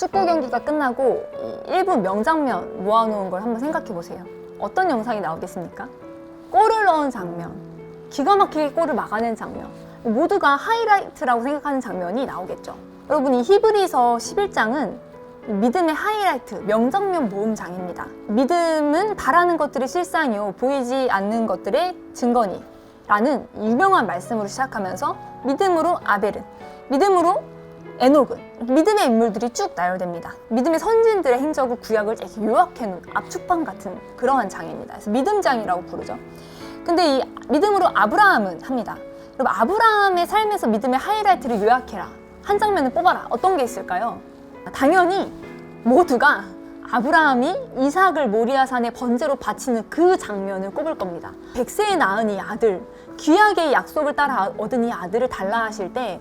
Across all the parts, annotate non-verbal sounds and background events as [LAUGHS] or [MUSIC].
축구 경기가 끝나고 이 1분 명장면 모아놓은 걸 한번 생각해 보세요. 어떤 영상이 나오겠습니까? 골을 넣은 장면, 기가 막히게 골을 막아낸 장면, 모두가 하이라이트라고 생각하는 장면이 나오겠죠. 여러분 이 히브리서 11장은 믿음의 하이라이트, 명장면 모음장입니다. 믿음은 바라는 것들의 실상이요 보이지 않는 것들의 증거니 라는 유명한 말씀으로 시작하면서 믿음으로 아벨은, 믿음으로 에녹은 믿음의 인물들이 쭉 나열됩니다. 믿음의 선진들의 행적을 구약을 이렇게 요약해놓은 압축판 같은 그러한 장입니다. 그래서 믿음장이라고 부르죠. 근데 이 믿음으로 아브라함은 합니다. 그럼 아브라함의 삶에서 믿음의 하이라이트를 요약해라. 한 장면을 뽑아라. 어떤 게 있을까요? 당연히 모두가 아브라함이 이삭을 모리아산에 번제로 바치는 그 장면을 꼽을 겁니다. 백세에 낳은 이 아들, 귀하게 약속을 따라 얻은 이 아들을 달라 하실 때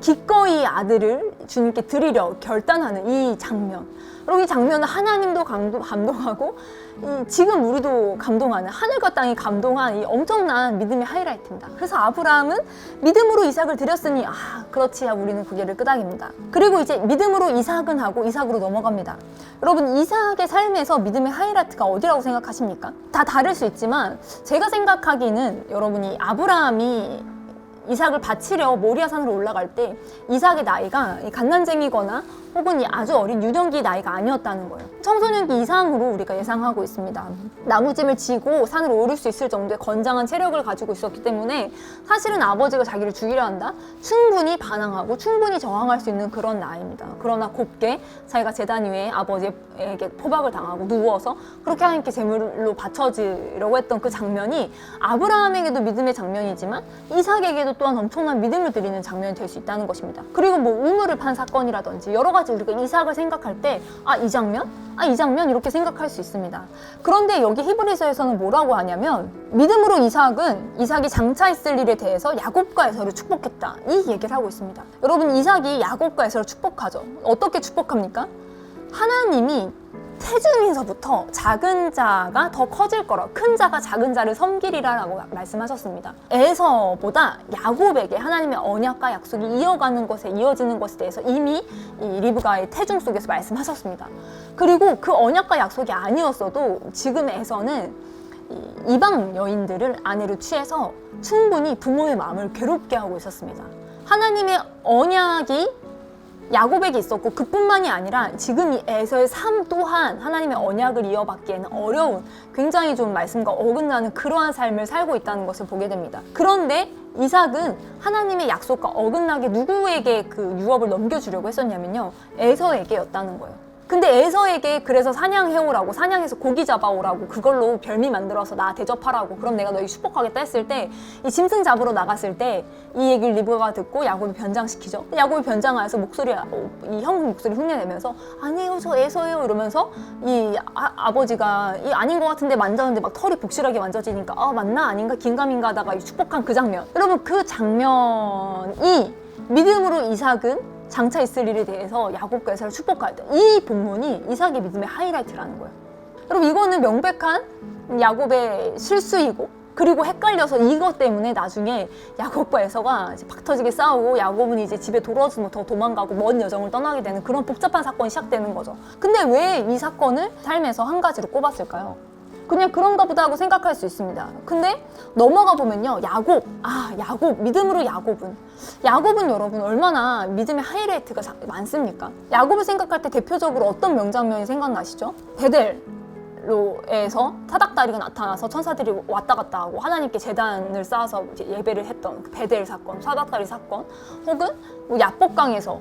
기꺼이 아들을 주님께 드리려 결단하는 이 장면. 여러분 이 장면은 하나님도 감동, 이 지금 우리도 감동하는 하늘과 땅이 감동한 이 엄청난 믿음의 하이라이트입니다. 그래서 아브라함은 믿음으로 이삭을 드렸으니 아 그렇지 하고 우리는 고개를 끄덕입니다. 그리고 이제 믿음으로 이삭은 하고 이삭으로 넘어갑니다. 여러분 이삭의 삶에서 믿음의 하이라이트가 어디라고 생각하십니까? 다 다를 수 있지만 제가 생각하기는 여러분이 아브라함이 이삭을 바치려 모리아산으로 올라갈 때 이삭의 나이가 이 갓난쟁이거나 혹은 이 아주 어린 유년기 나이가 아니었다는 거예요. 청소년기 이상으로 우리가 예상하고 있습니다. 나무짐을 지고 산을 오를 수 있을 정도의 건장한 체력을 가지고 있었기 때문에 사실은 아버지가 자기를 죽이려 한다? 충분히 반항하고 충분히 저항할 수 있는 그런 나이입니다. 그러나 곱게 자기가 재단 위에 아버지에게 포박을 당하고 누워서 그렇게 하나님께 제물로 바쳐지려고 했던 그 장면이 아브라함에게도 믿음의 장면이지만 이삭에게도 또한 엄청난 믿음을 드리는 장면이 될 수 있다는 것입니다. 그리고 뭐 우물을 판 사건이라든지 여러 가지 우리가 이삭을 생각할 때 아 이 장면? 아 이 장면 이렇게 생각할 수 있습니다. 그런데 여기 히브리서에서는 뭐라고 하냐면 믿음으로 이삭은 이삭이 장차 있을 일에 대해서 야곱과 에서를 축복했다. 이 얘기를 하고 있습니다. 여러분 이삭이 야곱과 에서를 축복하죠. 어떻게 축복합니까? 하나님이 태중에서부터 작은 자가 더 커질 거라 큰 자가 작은 자를 섬기리라라고 말씀하셨습니다. 에서보다 야곱에게 하나님의 언약과 약속이 이어가는 것에 이어지는 것에 대해서 이미 이 리브가의 태중 속에서 말씀하셨습니다. 그리고 그 언약과 약속이 아니었어도 지금 에서는 이 이방 여인들을 아내로 취해서 충분히 부모의 마음을 괴롭게 하고 있었습니다. 하나님의 언약이 야곱에게 있었고 그뿐만이 아니라 지금 이 에서의 삶 또한 하나님의 언약을 이어받기에는 어려운 굉장히 좀 말씀과 어긋나는 그러한 삶을 살고 있다는 것을 보게 됩니다. 그런데 이삭은 하나님의 약속과 어긋나게 누구에게 그 유업을 넘겨주려고 했었냐면요. 에서에게였다는 거예요. 근데 에서에게 그래서 사냥해오라고 사냥해서 고기 잡아오라고 그걸로 별미 만들어서 나 대접하라고 그럼 내가 너희 축복하겠다 했을 때 이 짐승 잡으러 나갔을 때 이 얘기를 리브가 듣고 야곱이 변장시키죠. 야곱이 변장하여서 목소리 이형 목소리 흉내내면서 아니에요 저 에서예요 이러면서 이 아, 버지가이 아닌 것 같은데 만졌는데 막 털이 복실하게 만져지니까 아 맞나? 아닌가? 긴가민가 하다가 이 축복한 그 장면. 여러분 그 장면이 믿음으로 이삭은 장차 있을 일에 대해서 야곱과 에서를 축복할 때 이 본문이 이삭의 믿음의 하이라이트라는 거예요. 여러분 이거는 명백한 야곱의 실수이고 그리고 헷갈려서 이것 때문에 나중에 야곱과 에서가 박 터지게 싸우고 야곱은 이제 집에 돌아오지 못하고 도망가고 먼 여정을 떠나게 되는 그런 복잡한 사건이 시작되는 거죠. 근데 왜 이 사건을 삶에서 한 가지로 꼽았을까요? 그냥 그런가 보다 하고 생각할 수 있습니다. 근데 넘어가 보면요. 야곱. 아, 야곱. 믿음으로 야곱은. 야곱은 여러분 얼마나 믿음의 하이라이트가 자- 많습니까? 야곱을 생각할 때 대표적으로 어떤 명장면이 생각나시죠? 베델 로에서 사닥다리가 나타나서 천사들이 왔다 갔다 하고 하나님께 재단을 쌓아서 예배를 했던 그 베델 사건, 사닥다리 사건, 혹은 뭐 야복강에서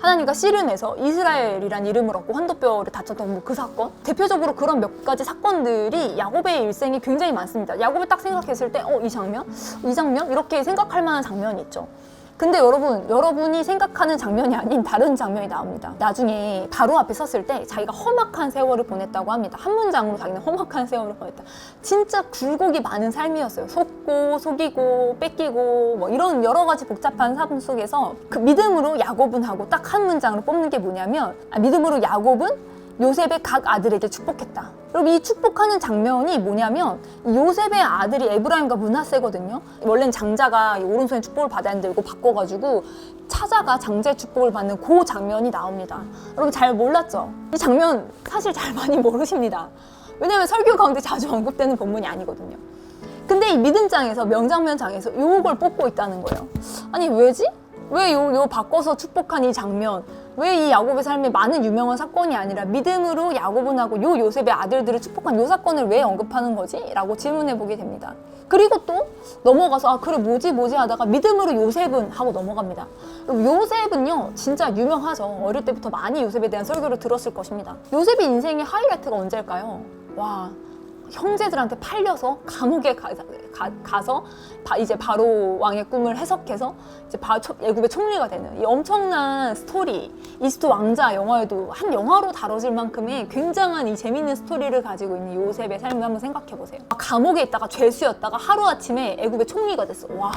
하나님과 씨름해서 이스라엘이란 이름을 얻고 환도뼈를 다쳤던 뭐 그 사건? 대표적으로 그런 몇 가지 사건들이 야곱의 일생이 굉장히 많습니다. 야곱을 딱 생각했을 때 어 이 장면? 이 장면? 이렇게 생각할 만한 장면이 있죠 근데 여러분 여러분이 생각하는 장면이 아닌 다른 장면이 나옵니다. 나중에 바로 앞에 섰을 때 자기가 험악한 세월을 보냈다고 합니다. 한 문장으로 자기는 험악한 세월을 보냈다. 진짜 굴곡이 많은 삶이었어요. 속고 속이고 뺏기고 뭐 이런 여러 가지 복잡한 삶 속에서 그 믿음으로 야곱은 하고 딱 한 문장으로 뽑는 게 뭐냐면 아, 믿음으로 야곱은 요셉의 각 아들에게 축복했다. 여러분 이 축복하는 장면이 뭐냐면 이 요셉의 아들이 에브라임과 문하세거든요. 원래는 장자가 이 오른손에 축복을 받아야 되고 바꿔가지고 찾아가 장제 축복을 받는 그 장면이 나옵니다. 여러분 잘 몰랐죠? 이 장면 사실 잘 많이 [LAUGHS] 모르십니다. 왜냐면 설교 가운데 자주 언급되는 본문이 아니거든요. 근데 이 믿음장에서 명장면장에서 요걸 뽑고 있다는 거예요. 아니 왜지? 왜 요 요 바꿔서 축복한 이 장면? 왜 이 야곱의 삶에 많은 유명한 사건이 아니라 믿음으로 야곱은하고 요 요셉의 아들들을 축복한 요 사건을 왜 언급하는 거지? 라고 질문해 보게 됩니다. 그리고 또 넘어가서 아 그래 뭐지 뭐지 하다가 믿음으로 요셉은 하고 넘어갑니다. 요셉은요 진짜 유명하죠. 어릴 때부터 많이 요셉에 대한 설교를 들었을 것입니다. 요셉의 인생의 하이라이트가 언제일까요? 와 형제들한테 팔려서 감옥에 가, 서 이제 바로 왕의 꿈을 해석해서 이제 바, 초- 애굽의 총리가 되는 이 엄청난 스토리 이스트 왕자 영화에도 한 영화로 다뤄질 만큼의 굉장한 이 재밌는 스토리를 가지고 있는 요셉의 삶을 한번 생각해 보세요. 감옥에 있다가 죄수였다가 하루 아침에 애굽의 총리가 됐어. 와.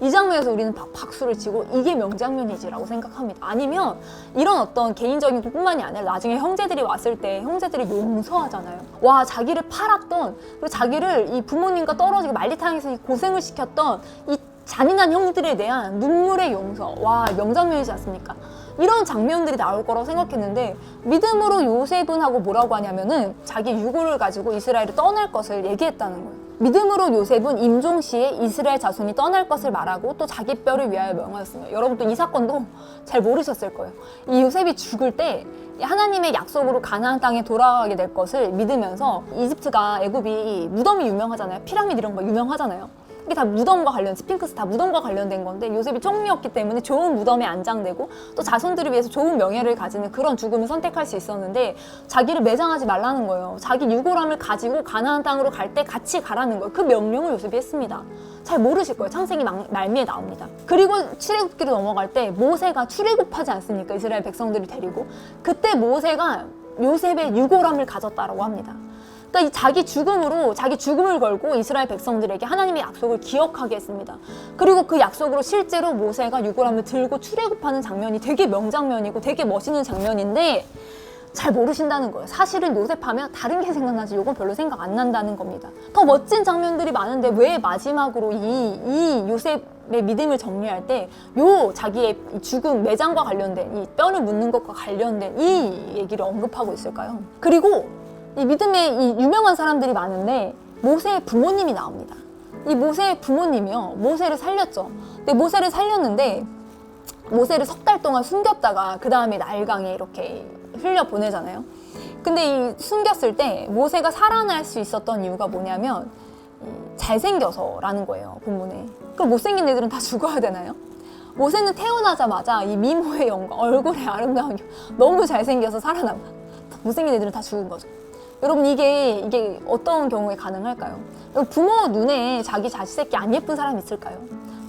이 장면에서 우리는 박, 박수를 치고 이게 명장면이지라고 생각합니다. 아니면 이런 어떤 개인적인 것뿐만이 아니라 나중에 형제들이 왔을 때 형제들이 용서하잖아요. 와 자기를 팔았던 그리고 자기를 이 부모님과 떨어지게 말리탕에서 이 고생을 시켰던 이 잔인한 형들에 대한 눈물의 용서. 와 명장면이지 않습니까? 이런 장면들이 나올 거라고 생각했는데 믿음으로 요셉은 하고 뭐라고 하냐면은 자기 유고를 가지고 이스라엘을 떠날 것을 얘기했다는 거예요. 믿음으로 요셉은 임종 시에 이스라엘 자손이 떠날 것을 말하고 또 자기 뼈를 위하여 명하였습니다. 여러분 또이 사건도 잘 모르셨을 거예요. 이 요셉이 죽을 때 하나님의 약속으로 가나안 땅에 돌아가게 될 것을 믿으면서 이집트가 애굽이 무덤이 유명하잖아요. 피라미드 이런 거 유명하잖아요. 이게 다 무덤과 관련, 스핑크스 다 무덤과 관련된 건데 요셉이 총리였기 때문에 좋은 무덤에 안장되고 또 자손들을 위해서 좋은 명예를 가지는 그런 죽음을 선택할 수 있었는데 자기를 매장하지 말라는 거예요. 자기 유골함을 가지고 가나안 땅으로 갈 때 같이 가라는 거예요. 그 명령을 요셉이 했습니다. 잘 모르실 거예요. 창세기 말- 말미에 나옵니다. 그리고 출애굽기로 넘어갈 때 모세가 출애굽하지 않습니까? 이스라엘 백성들을 데리고 그때 모세가 요셉의 유골함을 가졌다라고 합니다. 그러니까 이 자기 죽음으로 자기 죽음을 걸고 이스라엘 백성들에게 하나님의 약속을 기억하게 했습니다. 그리고 그 약속으로 실제로 모세가 유골함을 들고 출애굽하는 장면이 되게 명장면이고 되게 멋있는 장면인데 잘 모르신다는 거예요. 사실은 요셉하면 다른 게 생각나지 요건 별로 생각 안 난다는 겁니다. 더 멋진 장면들이 많은데 왜 마지막으로 이, 이 요셉의 믿음을 정리할 때 요 자기의 이 죽음 매장과 관련된 이 뼈를 묻는 것과 관련된 이 얘기를 언급하고 있을까요? 그리고 이 믿음의 이 유명한 사람들이 많은데 모세의 부모님이 나옵니다. 이 모세의 부모님이요 모세를 살렸죠. 근데 모세를 살렸는데 모세를 석 달 동안 숨겼다가 그 다음에 나일강에 이렇게 흘려 보내잖아요. 근데 이 숨겼을 때 모세가 살아날 수 있었던 이유가 뭐냐면 이 잘생겨서라는 거예요 본문에. 그럼 못생긴 애들은 다 [LAUGHS] 죽어야 되나요? 모세는 태어나자마자 이 미모의 영광, 얼굴의 아름다운 너무 잘생겨서 살아남아. 못생긴 애들은 다 죽은 거죠. 여러분 이게 이게 어떤 경우에 가능할까요? 부모 눈에 자기 자식 새끼 안 예쁜 사람 있을까요?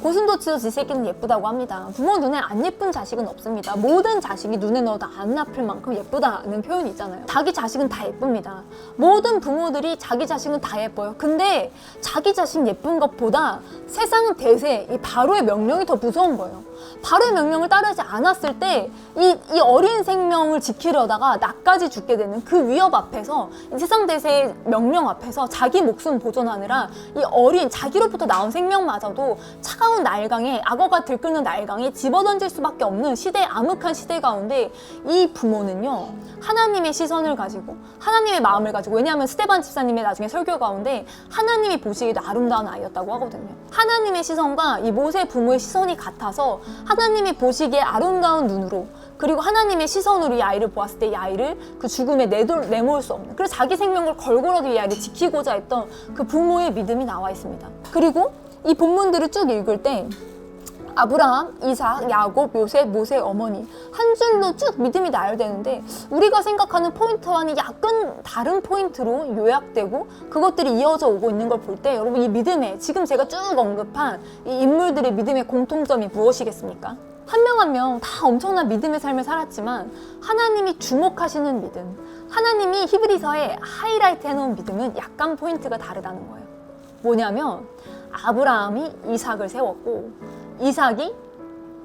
고슴도치도 지 새끼는 예쁘다고 합니다. 부모 눈에 안 예쁜 자식은 없습니다. 모든 자식이 눈에 넣어도 안 아플 만큼 예쁘다는 표현이 있잖아요. 자기 자식은 다 예쁩니다. 모든 부모들이 자기 자식은 다 예뻐요. 근데 자기 자식 예쁜 것보다 세상은 대세, 이 바로의 명령이 더 무서운 거예요. 바로의 명령을 따르지 않았을 때 이 이 어린 생명을 지키려다가 나까지 죽게 되는 그 위협 앞에서 이 세상 대세의 명령 앞에서 자기 목숨 보존하느라 이 어린 자기로부터 나온 생명마저도 차가운 날강에 악어가 들끓는 날강에 집어던질 수밖에 없는 시대 암흑한 시대 가운데 이 부모는요 하나님의 시선을 가지고 하나님의 마음을 가지고 왜냐하면 스테반 집사님의 나중에 설교 가운데 하나님이 보시기에도 아름다운 아이였다고 하거든요. 하나님의 시선과 이 모세 부모의 시선이 같아서 하나님이 보시기에 아름다운 눈으로 그리고 하나님의 시선으로 이 아이를 보았을 때 이 아이를 그 죽음에 내돌, 내몰 수 없는 그래서 자기 생명을 걸고라도 이 아이를 지키고자 했던 그 부모의 믿음이 나와 있습니다. 그리고 이 본문들을 쭉 읽을 때 아브라함, 이삭, 야곱, 요셉, 모세 어머니 한 줄로 쭉 믿음이 나열되는데 우리가 생각하는 포인트와는 약간 다른 포인트로 요약되고 그것들이 이어져 오고 있는 걸 볼 때 여러분 이 믿음에 지금 제가 쭉 언급한 이 인물들의 믿음의 공통점이 무엇이겠습니까? 한 명 한 명 다 엄청난 믿음의 삶을 살았지만 하나님이 주목하시는 믿음 하나님이 히브리서에 하이라이트 해놓은 믿음은 약간 포인트가 다르다는 거예요 뭐냐면 아브라함이 이삭을 세웠고 이삭이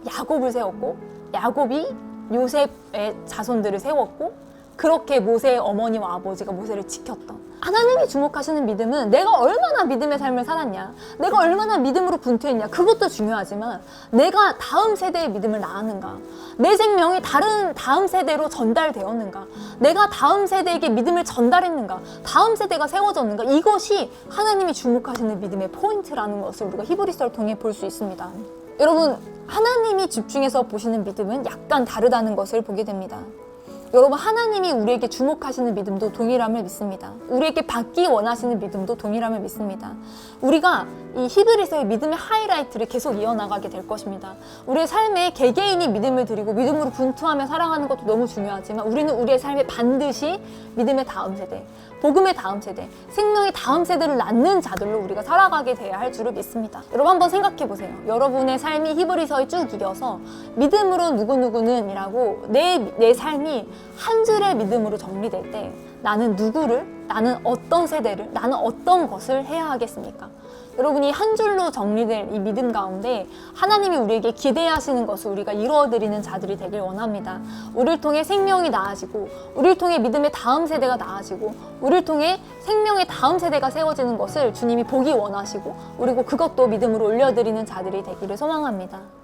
야곱을 세웠고 야곱이 요셉의 자손들을 세웠고 그렇게 모세의 어머니와 아버지가 모세를 지켰던 하나님이 주목하시는 믿음은 내가 얼마나 믿음의 삶을 살았냐, 내가 얼마나 믿음으로 분투했냐, 그것도 중요하지만 내가 다음 세대의 믿음을 낳았는가, 내 생명이 다른 다음 세대로 전달되었는가, 내가 다음 세대에게 믿음을 전달했는가, 다음 세대가 세워졌는가, 이것이 하나님이 주목하시는 믿음의 포인트라는 것을 우리가 히브리서를 통해 볼 수 있습니다. 여러분, 하나님이 집중해서 보시는 믿음은 약간 다르다는 것을 보게 됩니다. 여러분 하나님이 우리에게 주목하시는 믿음도 동일함을 믿습니다. 우리에게 받기 원하시는 믿음도 동일함을 믿습니다. 우리가 이 히브리서의 믿음의 하이라이트를 계속 이어나가게 될 것입니다. 우리의 삶에 개개인이 믿음을 드리고 믿음으로 분투하며 살아가는 것도 너무 중요하지만 우리는 우리의 삶에 반드시 믿음의 다음 세대, 복음의 다음 세대, 생명의 다음 세대를 낳는 자들로 우리가 살아가게 돼야 할 줄을 믿습니다. 여러분 한번 생각해 보세요. 여러분의 삶이 히브리서에 쭉 이어서 믿음으로 누구누구는 이라고 내, 내 삶이 한 줄의 믿음으로 정리될 때 나는 누구를, 나는 어떤 세대를, 나는 어떤 것을 해야 하겠습니까? 여러분이 한 줄로 정리될 이 믿음 가운데 하나님이 우리에게 기대하시는 것을 우리가 이루어드리는 자들이 되길 원합니다. 우리를 통해 생명이 나아지고, 우리를 통해 믿음의 다음 세대가 나아지고, 우리를 통해 생명의 다음 세대가 세워지는 것을 주님이 보기 원하시고, 그리고 그것도 믿음으로 올려드리는 자들이 되기를 소망합니다.